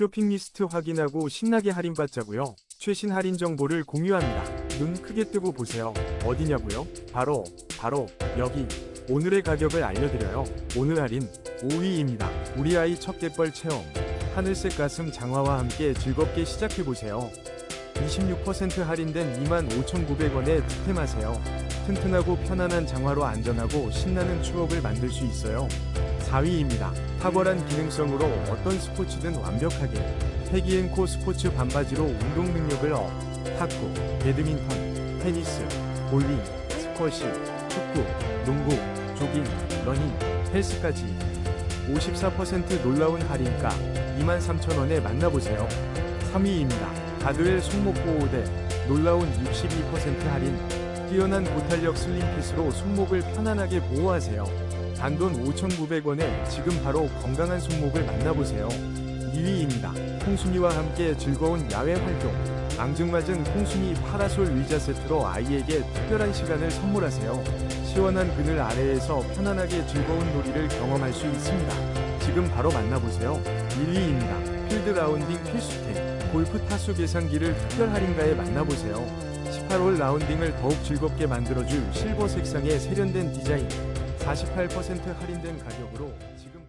쇼핑 리스트 확인하고 신나게 할인받자고요. 최신 할인 정보를 공유합니다. 눈 크게 뜨고 보세요. 어디냐고요? 바로 바로 여기. 오늘의 가격을 알려드려요. 오늘 할인 5위입니다. 우리 아이 첫 갯벌 체험. 하늘색 가슴 장화와 함께 즐겁게 시작해보세요. 26% 할인된 25,900원에 득템하세요. 튼튼하고 편안한 장화로 안전하고 신나는 추억을 만들 수 있어요. 4위입니다. 탁월한 기능성으로 어떤 스포츠든 완벽하게 패기앤코 스포츠 반바지로 운동 능력을 업 탁구, 배드민턴, 테니스, 볼링, 스쿼시, 축구, 농구, 조깅, 러닝, 헬스까지 54% 놀라운 할인가 23,000원에 만나보세요. 3위입니다. 가드웰 손목 보호대 놀라운 62% 할인 뛰어난 고탄력 슬림핏으로 손목을 편안하게 보호하세요. 단돈 5,900원에 지금 바로 건강한 손목을 만나보세요. 2위입니다. 콩순이와 함께 즐거운 야외 활동 앙증맞은 콩순이 파라솔 의자 세트로 아이에게 특별한 시간을 선물하세요. 시원한 그늘 아래에서 편안하게 즐거운 놀이를 경험할 수 있습니다. 지금 바로 만나보세요. 1위입니다. 필드 라운딩 필수템 골프 타수 계산기를 특별 할인가에 만나보세요. 18홀 라운딩을 더욱 즐겁게 만들어줄 실버 색상의 세련된 디자인 48% 할인된 가격으로 지금